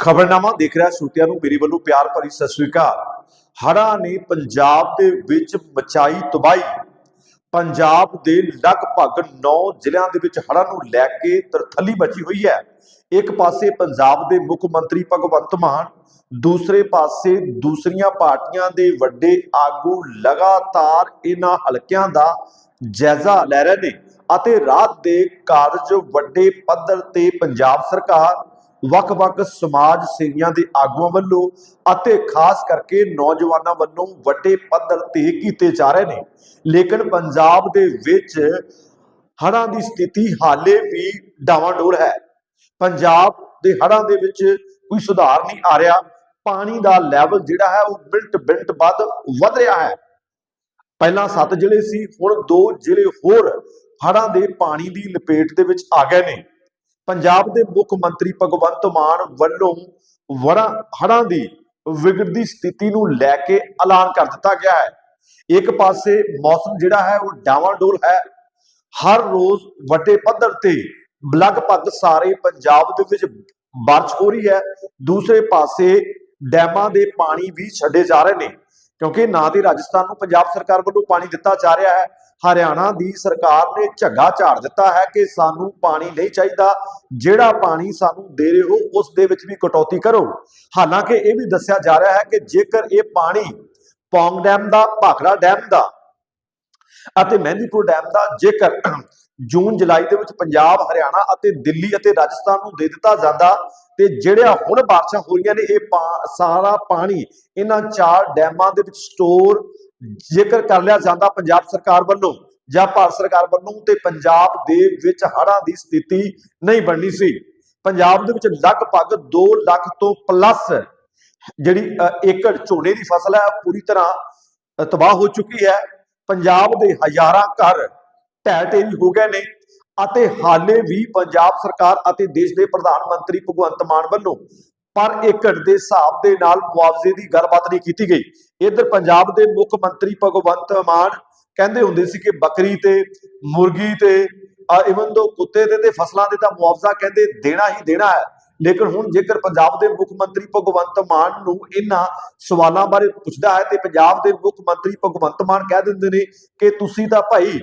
ਖਬਰਨਾਮਾ ਦੇਖ ਰਿਹਾ ਸਰੋਤਿਆਂ ਨੂੰ, ਮੇਰੇ ਵੱਲੋਂ ਪਿਆਰ ਭਰੀ ਸਤਿ ਸ੍ਰੀ ਅਕਾਲ। ਹੜ੍ਹਾਂ ਨੇ ਪੰਜਾਬ ਦੇ ਵਿੱਚ ਮਚਾਈ ਤਬਾਹੀ। ਪੰਜਾਬ ਦੇ ਲਗਭਗ 9 ਜ਼ਿਲ੍ਹਿਆਂ ਦੇ ਵਿੱਚ ਹੜ੍ਹਾਂ ਨੂੰ ਲੈ ਕੇ ਤਰਥੱਲੀ ਮਚੀ ਹੋਈ ਹੈ। ਇੱਕ ਪਾਸੇ ਪੰਜਾਬ ਦੇ ਮੁੱਖ ਮੰਤਰੀ ਭਗਵੰਤ ਮਾਨ, ਦੂਸਰੇ ਪਾਸੇ ਦੂਸਰੀਆਂ ਪਾਰਟੀਆਂ ਦੇ ਵੱਡੇ ਆਗੂ ਲਗਾਤਾਰ ਇਹਨਾਂ ਹਲਕਿਆਂ ਦਾ ਜਾਇਜ਼ਾ ਲੈ ਰਹੇ ਨੇ ਅਤੇ ਰਾਤ ਦੇ ਕਾਰਜ ਵੱਡੇ ਪੱਧਰ ਤੇ ਪੰਜਾਬ ਸਰਕਾਰ ਵੱਖ-ਵੱਖ ਸਮਾਜ ਸੇਵੀਆਂ ਦੇ ਆਗੂਆਂ ਵੱਲੋਂ ਅਤੇ ਖਾਸ ਕਰਕੇ ਨੌਜਵਾਨਾਂ ਵੱਲੋਂ ਵੱਡੇ ਪੱਧਰ ਤੇ ਕੀਤੇ ਜਾ ਰਹੇ ਨੇ। ਲੇਕਿਨ ਪੰਜਾਬ ਦੇ ਵਿੱਚ ਹੜ੍ਹਾਂ ਦੀ ਸਥਿਤੀ ਹਾਲੇ ਵੀ ਡਾਵਾਂਡੋਲ ਹੈ। ਪੰਜਾਬ ਦੇ ਹੜ੍ਹਾਂ ਦੇ ਵਿੱਚ ਕੋਈ ਸੁਧਾਰ ਨਹੀਂ ਆ ਰਿਹਾ। ਪਾਣੀ ਦਾ ਲੈਵਲ ਜਿਹੜਾ ਹੈ ਉਹ ਬਿਲਟ ਬਿਲਟ ਵੱਧ ਵਧ ਰਿਹਾ ਹੈ। ਪਹਿਲਾਂ 7 ਜ਼ਿਲ੍ਹੇ ਸੀ, ਹੁਣ 2 ਜ਼ਿਲ੍ਹੇ ਹੋਰ ਹੜ੍ਹਾਂ ਦੇ ਪਾਣੀ ਦੀ ਲਪੇਟ ਦੇ ਵਿੱਚ ਆ ਗਏ ਨੇ। ਪੰਜਾਬ ਦੇ ਮੁੱਖ ਮੰਤਰੀ ਭਗਵੰਤ ਮਾਨ ਵੱਲੋਂ ਵੜਾ ਹੜ੍ਹਾਂ ਦੀ ਵਿਗੜਦੀ ਸਥਿਤੀ ਨੂੰ ਲੈ ਕੇ ਐਲਾਨ ਕਰ ਦਿੱਤਾ ਗਿਆ ਹੈ। ਇੱਕ ਪਾਸੇ ਮੌਸਮ ਜਿਹੜਾ ਹੈ ਉਹ ਡਾਵਾਂਡੋਲ ਹੈ। ਹਰ ਰੋਜ਼ ਵੱਡੇ ਪੱਧਰ ਤੇ ਲਗਭਗ ਸਾਰੇ ਪੰਜਾਬ ਦੇ ਵਿੱਚ ਬਾਰਿਸ਼ ਹੋ ਰਹੀ ਹੈ। ਦੂਸਰੇ ਪਾਸੇ ਡੈਮਾਂ ਦੇ ਪਾਣੀ ਵੀ ਛੱਡੇ ਜਾ ਰਹੇ ਨੇ, ਕਿਉਂਕਿ ਨਾ ਤੇ ਰਾਜਸਥਾਨ ਨੂੰ ਪੰਜਾਬ ਸਰਕਾਰ ਵੱਲੋਂ ਪਾਣੀ ਦਿੱਤਾ ਜਾ ਰਿਹਾ ਹੈ। ਹਰਿਆਣਾ ਦੀ ਸਰਕਾਰ ਨੇ ਝੱਗਾ ਝਾੜ ਦਿੱਤਾ ਹੈ ਕਿ ਸਾਨੂੰ ਪਾਣੀ ਨਹੀਂ ਚਾਹੀਦਾ। ਜਿਹੜਾ ਪਾਣੀ ਸਾਨੂੰ ਦੇ ਰਹੇ ਹੋ, ਉਸ ਦੇ ਵਿੱਚ ਵੀ ਕਟੌਤੀ ਕਰੋ। ਹਾਲਾਂਕਿ ਇਹ ਵੀ ਦੱਸਿਆ ਜਾ ਰਿਹਾ ਹੈ ਕਿ ਜੇਕਰ ਇਹ ਪਾਣੀ ਪੌਂਗ ਡੈਮ ਦਾ, ਭਾਖੜਾ ਡੈਮ ਦਾ ਅਤੇ ਮਹਿੰਦੀਪੁਰ ਡੈਮ ਦਾ, ਜੇਕਰ ਜੂਨ, ਜੁਲਾਈ ਦੇ ਵਿੱਚ ਪੰਜਾਬ, ਹਰਿਆਣਾ ਅਤੇ ਦਿੱਲੀ ਅਤੇ ਰਾਜਸਥਾਨ ਨੂੰ ਦੇ ਦਿੱਤਾ ਜਾਂਦਾ, ਤੇ ਜਿਹੜਾ ਹੁਣ ਬਾਰਿਸ਼ਾਂ ਹੋ ਰਹੀਆਂ ਨੇ, ਇਹ ਪਾ- ਸਾਰਾ ਪਾਣੀ ਇਹਨਾਂ ਚਾਰ ਡੈਮਾਂ ਦੇ ਵਿੱਚ ਸਟੋਰ ਜੇਕਰ ਕਰ ਲਿਆ ਜਾਂਦਾ ਪੰਜਾਬ ਸਰਕਾਰ ਵੱਲੋਂ ਜਾਂ ਭਾਰਤ ਸਰਕਾਰ ਵੱਲੋਂ, ਤੇ ਪੰਜਾਬ ਦੇ ਵਿੱਚ ਹੜ੍ਹਾਂ ਦੀ ਸਥਿਤੀ ਨਹੀਂ ਬਣਨੀ ਸੀ। ਪੰਜਾਬ ਦੇ ਵਿੱਚ ਲਗਭਗ 2 ਲੱਖ ਤੋਂ ਪਲੱਸ ਜਿਹੜੀ ਏਕੜ ਝੋਨੇ ਦੀ ਫਸਲ ਹੈ ਪੂਰੀ ਤਰ੍ਹਾਂ ਤਬਾਹ ਹੋ ਚੁੱਕੀ ਹੈ। ਪੰਜਾਬ ਦੇ ਹਜ਼ਾਰਾਂ ਘਰ ਢਹਿ ਢੇਰੀ ਹੋ ਗਏ ਨੇ ਅਤੇ ਹਾਲੇ ਵੀ ਪੰਜਾਬ ਸਰਕਾਰ ਅਤੇ ਦੇਸ਼ ਦੇ ਪ੍ਰਧਾਨ ਮੰਤਰੀ ਭਗਵੰਤ ਮਾਨ ਵੱਲੋਂ ਪਰ ਏਕੜ ਦੇ ਹਿਸਾਬ ਦੇ ਨਾਲ ਮੁਆਵਜ਼ੇ ਦੀ ਗੱਲਬਾਤ ਨਹੀਂ ਕੀਤੀ ਗਈ। ਇਧਰ ਪੰਜਾਬ ਦੇ ਮੁੱਖ ਮੰਤਰੀ ਭਗਵੰਤ ਮਾਨ ਕਹਿੰਦੇ ਹੁੰਦੇ ਸੀ ਕਿ ਬੱਕਰੀ ਤੇ, ਮੁਰਗੀ ਤੇ ਇਵਨ ਦੋ ਕੁੱਤੇ ਤੇ ਤੇ ਫਸਲਾਂ ਦੇ ਤਾਂ ਮੁਆਵਜ਼ਾ ਕਹਿੰਦੇ ਦੇਣਾ ਹੀ ਦੇਣਾ ਹੈ। ਲੇਕਿਨ ਹੁਣ ਜੇਕਰ ਪੰਜਾਬ ਦੇ ਮੁੱਖ ਮੰਤਰੀ ਭਗਵੰਤ ਮਾਨ ਨੂੰ ਇਹਨਾਂ ਸਵਾਲਾਂ ਬਾਰੇ ਪੁੱਛਦਾ ਹੈ ਤੇ ਪੰਜਾਬ ਦੇ ਮੁੱਖ ਮੰਤਰੀ ਭਗਵੰਤ ਮਾਨ ਕਹਿ ਦਿੰਦੇ ਨੇ ਕਿ ਤੁਸੀਂ ਤਾਂ ਭਾਈ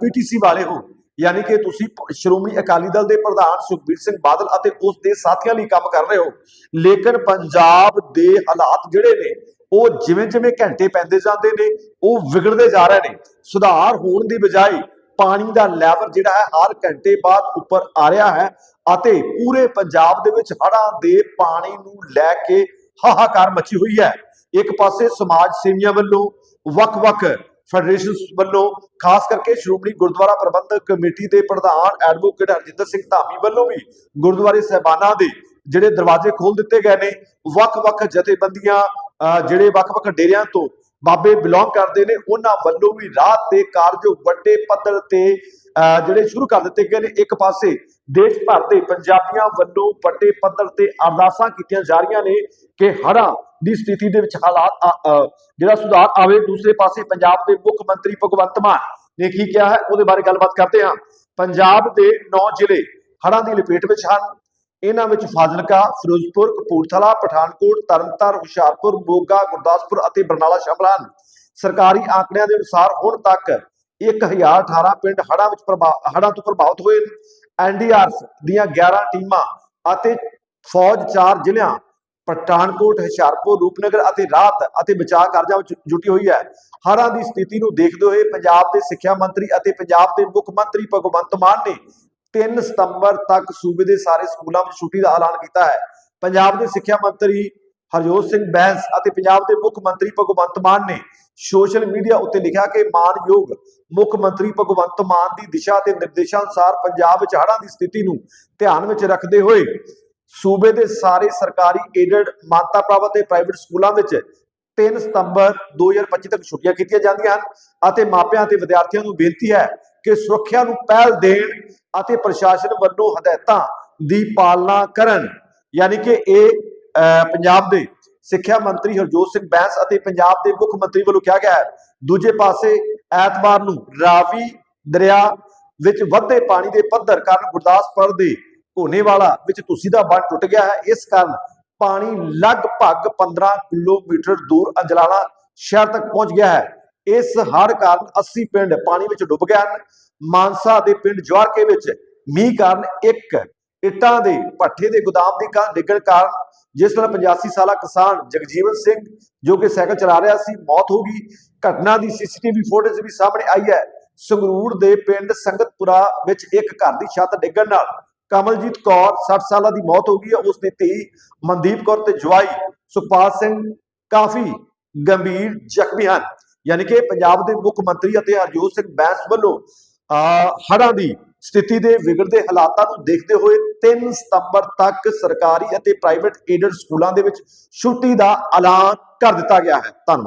ਪੀਟੀਸੀ ਵਾਲੇ ਹੋ। ਯਾਨੀ ਕਿ ਤੁਸੀਂ ਸ਼੍ਰੋਮਣੀ ਅਕਾਲੀ ਦਲ ਦੇ ਪ੍ਰਧਾਨ ਸੁਖਬੀਰ ਸਿੰਘ ਬਾਦਲ ਅਤੇ ਉਸ ਦੇ ਸਾਥੀਆਂ ਲਈ ਕੰਮ ਕਰ ਰਹੇ ਹੋ। ਲੇਕਿਨ ਪੰਜਾਬ ਦੇ ਹਾਲਾਤ ਜਿਹੜੇ ਨੇ, ਉਹ ਜਿਵੇਂ ਜਿਵੇਂ ਘੰਟੇ ਪੈਂਦੇ ਜਾਂਦੇ ਨੇ, ਉਹ ਵਿਗੜਦੇ ਜਾ ਰਹੇ ਨੇ। ਸੁਧਾਰ ਹੋਣ ਦੀ ਬਜਾਏ ਪਾਣੀ ਦਾ ਲੈਵਲ ਜਿਹੜਾ ਹੈ, ਹਰ ਘੰਟੇ ਬਾਅਦ ਉੱਪਰ ਆ ਰਿਹਾ ਹੈ ਅਤੇ ਪੂਰੇ ਪੰਜਾਬ ਦੇ ਵਿੱਚ ਹੜ੍ਹਾਂ ਦੇ ਪਾਣੀ ਨੂੰ ਲੈ ਕੇ ਹਾਹਾਕਾਰ ਮਚੀ ਹੋਈ ਹੈ। ਇੱਕ ਪਾਸੇ ਸਮਾਜ ਸੇਵੀਆਂ ਵੱਲੋਂ ਵੱਖ-ਵੱਖ ਫੈਡਰੇਸ਼ਨ ਵੱਲੋਂ, ਖਾਸ ਕਰਕੇ ਸ਼੍ਰੋਮਣੀ ਗੁਰਦੁਆਰਾ ਪ੍ਰਬੰਧਕ ਕਮੇਟੀ ਦੇ ਪ੍ਰਧਾਨ ਐਡਵੋਕੇਟ ਹਰਜਿੰਦਰ ਸਿੰਘ ਧਾਮੀ ਵੱਲੋਂ ਵੀ ਗੁਰਦੁਆਰੇ ਸਹਿਬਾਨਾਂ ਦੇ ਜਿਹੜੇ ਦਰਵਾਜ਼ੇ ਖੋਲ ਦਿੱਤੇ ਗਏ ਨੇ। ਵੱਖ-ਵੱਖ ਜਥੇਬੰਦੀਆਂ, ਅਹ, ਜਿਹੜੇ ਵੱਖ-ਵੱਖ ਡੇਰਿਆਂ ਤੋਂ ਬਾਬੇ ਬਿਲੋਂਗ ਕਰਦੇ ਨੇ, ਉਹਨਾਂ ਵੱਲੋਂ ਵੀ ਰਾਤ ਦੇ ਕਾਰਜ ਵੱਡੇ ਪੱਧਰ ਤੇ ਜਿਹੜੇ ਸ਼ੁਰੂ ਕਰ ਦਿੱਤੇ ਗਏ ਨੇ। ਇੱਕ ਪਾਸੇ ਦੇਸ਼ ਭਰ ਦੇ ਪੰਜਾਬੀਆਂ ਵੱਲੋਂ ਵੱਡੇ ਪੱਧਰ ਤੇ ਅਰਦਾਸਾਂ ਕੀਤੀਆਂ ਜਾ ਰਹੀਆਂ ਨੇ ਕਿ ਹੜ੍ਹਾਂ ਦੀ ਸਥਿਤੀ ਦੇ ਵਿੱਚ ਹਾਲਾਤ ਜਿਹੜਾ ਸੁਧਾਰ ਆਵੇ। ਦੂਸਰੇ ਪਾਸੇ ਪੰਜਾਬ ਦੇ ਮੁੱਖ ਮੰਤਰੀ ਭਗਵੰਤ ਮਾਨ ਨੇ ਕੀ ਕਿਹਾ ਹੈ, ਉਹਦੇ ਬਾਰੇ ਗੱਲਬਾਤ ਕਰਦੇ ਹਾਂ। ਪੰਜਾਬ ਦੇ 9 ਜ਼ਿਲ੍ਹੇ ਹੜ੍ਹਾਂ ਦੀ ਲਪੇਟ ਵਿੱਚ ਹਨ। ਇਹਨਾਂ ਵਿੱਚ ਫਾਜ਼ਿਲਕਾ, ਫਿਰੋਜ਼ਪੁਰ, ਕਪੂਰਥਲਾ, ਪਠਾਨਕੋਟ, ਤਰਨਤਾਰਨ, ਹੁਸ਼ਿਆਰਪੁਰ, ਮੋਗਾ, ਗੁਰਦਾਸਪੁਰ ਅਤੇ ਬਰਨਾਲਾ ਸ਼ਾਮਲ ਹਨ। ਸਰਕਾਰੀ ਆંકੜਿਆਂ ਦੇ ਅਨੁਸਾਰ ਹੁਣ ਤੱਕ 1018 ਪਿੰਡ ਹੜ੍ਹਾਂ ਵਿੱਚ ਹੜ੍ਹਾਂ ਤੋਂ ਪ੍ਰਭਾਵਿਤ ਹੋਏ ਐਨਡੀਆਰਐਫ ਦੀਆਂ 11 ਟੀਮਾਂ ਅਤੇ ਫੌਜ 4 ਜ਼ਿਲ੍ਹਿਆਂ, ਪਠਾਨਕੋਟ, ਹੁਸ਼ਿਆਰਪੁਰ, ਰੂਪਨਗਰ ਅਤੇ ਰਾਤ ਅਤੇ ਬਚਾਅ ਕਾਰਜਾਂ ਵਿੱਚ ਜੁਟੀ ਹੋਈ ਹੈ। ਹੜ੍ਹਾਂ ਦੀ ਸਥਿਤੀ ਨੂੰ ਦੇਖਦੇ ਹੋਏ ਪੰਜਾਬ ਦੇ ਸਿੱਖਿਆ ਮੰਤਰੀ ਅਤੇ ਪੰਜਾਬ ਦੇ ਮੁੱਖ ਮੰਤਰੀ ਭਗਵੰਤ ਮਾਨ ਨੇ 3 ਸਤੰਬਰ ਤੱਕ ਸੂਬੇ ਦੇ ਸਾਰੇ ਸਕੂਲਾਂ ਵਿੱਚ ਛੁੱਟੀ ਦਾ ਐਲਾਨ ਕੀਤਾ ਹੈ। ਪੰਜਾਬ ਦੇ ਸਿੱਖਿਆ ਮੰਤਰੀ ਹਰਜੋਤ ਸਿੰਘ ਬੈਂਸ ਅਤੇ ਪੰਜਾਬ ਦੇ ਮੁੱਖ ਮੰਤਰੀ ਭਗਵੰਤ ਮਾਨ ਨੇ ਸੋਸ਼ਲ ਮੀਡੀਆ ਉੱਤੇ ਲਿਖਿਆ ਕਿ ਮਾਨਯੋਗ ਮੁੱਖ ਮੰਤਰੀ ਭਗਵੰਤ ਮਾਨ ਦੀ ਦਿਸ਼ਾ ਤੇ ਨਿਰਦੇਸ਼ਾਂ ਅਨੁਸਾਰ ਪੰਜਾਬ ਵਿੱਚ ਹੜ੍ਹਾਂ ਦੀ ਸਥਿਤੀ ਨੂੰ ਧਿਆਨ ਵਿੱਚ ਰੱਖਦੇ ਹੋਏ ਸੂਬੇ ਦੇ ਸਾਰੇ ਸਰਕਾਰੀ ਏਡਡ ਮਾਨਤਾ ਪ੍ਰਾਪਤ ਤੇ ਪ੍ਰਾਈਵੇਟ ਸਕੂਲਾਂ ਵਿੱਚ 3 ਸਤੰਬਰ 2025 ਤੱਕ ਛੁੱਟੀਆਂ ਕੀਤੀਆਂ ਜਾਂਦੀਆਂ ਹਨ ਅਤੇ ਮਾਪਿਆਂ ਅਤੇ ਵਿਦਿਆਰਥੀਆਂ ਨੂੰ ਬੇਨਤੀ ਹੈ ਕਿ ਸੁਰੱਖਿਆ ਨੂੰ ਪਹਿਲ ਦੇਣ ਅਤੇ ਪ੍ਰਸ਼ਾਸਨ ਵੱਲੋਂ ਹਦਾਇਤਾਂ ਦੀ ਪਾਲਣਾ ਕਰਨ। ਯਾਨੀ ਕਿ ਇਹ ਪੰਜਾਬ ਦੇ ਸਿੱਖਿਆ ਮੰਤਰੀ ਹਰਜੋਤ ਸਿੰਘ ਬੈਂਸ ਅਤੇ ਪੰਜਾਬ ਦੇ ਮੁੱਖ ਮੰਤਰੀ ਵੱਲੋਂ ਕਿਹਾ ਗਿਆ ਹੈ, ਦੂਜੇ ਪਾਸੇ ਐਤਵਾਰ ਨੂੰ ਰਾਵੀ ਦਰਿਆ ਵਿੱਚ ਵੱਧੇ ਪਾਣੀ ਦੇ ਪੱਧਰ ਕਾਰਨ ਗੁਰਦਾਸਪੁਰ ਦੇ ਕੋਨੇਵਾਲਾ ਵਿੱਚ ਤੁਸੀਂ ਦਾ ਬੰਨ ਟੁੱਟ ਗਿਆ ਹੈ। ਇਸ ਕਾਰਨ ਪਾਣੀ ਲਗਭਗ 15 ਕਿਲੋਮੀਟਰ ਦੂਰ ਅੰਜਲਾਲਾ ਸ਼ਹਿਰ ਤੱਕ ਪਹੁੰਚ ਗਿਆ ਹੈ। ਇਸ ਹੜ੍ਹ ਕਾਰਨ 80 ਪਿੰਡ ਪਾਣੀ ਵਿੱਚ ਡੁੱਬ ਗਏ ਹਨ। ਮਾਨਸਾ ਦੇ ਪਿੰਡ ਜਵਾਰਕੇ ਵਿੱਚ ਮੀਂਹ ਕਾਰਨ ਇੱਕ ਇੱਟਾਂ ਦੇ ਭੱਠੇ ਦੇ ਗੋਦਾਮ ਦੀ ਕਾਂ, ਡਿੱਗਣ ਕਾਰਨ ਜਿਸ ਤਰ੍ਹਾਂ 85 ਸਾਲਾ ਕਿਸਾਨ ਜਗਜੀਵਨ ਸਿੰਘ ਜੋ ਕਿ ਸਾਈਕਲ ਚਲਾ ਰਿਹਾ ਸੀ, ਮੌਤ ਹੋ ਗਈ। ਘਟਨਾ ਦੀ ਸੀਸੀਟੀਵੀ ਫੁਟੇਜ ਵੀ ਸਾਹਮਣੇ ਆਈ ਹੈ। ਸੰਗਰੂਰ ਦੇ ਪਿੰਡ ਸੰਗਤਪੁਰਾ ਵਿੱਚ ਇੱਕ ਘਰ ਦੀ ਛੱਤ ਡਿੱਗਣ ਨਾਲ ਕਮਲਜੀਤ ਕੌਰ 60 ਸਾਲਾਂ ਦੀ ਮੌਤ ਹੋ ਗਈ ਹੈ। ਉਸ ਦੀ ਧੀ ਮਨਦੀਪ ਕੌਰ ਤੇ ਜਵਾਈ ਸੁਖਪਾਲ ਸਿੰਘ ਕਾਫੀ ਗੰਭੀਰ ਜ਼ਖਮੀ ਹਨ। ਯਾਨੀ ਕਿ ਪੰਜਾਬ ਦੇ ਮੁੱਖ ਮੰਤਰੀ ਅਤੇ ਹਰਜੋਤ ਸਿੰਘ ਬੈਂਸ ਵੱਲੋਂ ਹੜ੍ਹਾਂ ਦੀ ਸਥਿਤੀ ਦੇ ਵਿਗੜਦੇ ਹਾਲਾਤਾਂ ਨੂੰ ਦੇਖਦੇ ਹੋਏ 3 ਸਤੰਬਰ ਤੱਕ ਸਰਕਾਰੀ ਅਤੇ ਪ੍ਰਾਈਵੇਟ ਏਡਡ ਸਕੂਲਾਂ ਦੇ ਵਿੱਚ ਛੁੱਟੀ ਦਾ ਐਲਾਨ ਕਰ ਦਿੱਤਾ ਗਿਆ ਹੈ। ਧੰਨਵਾਦ।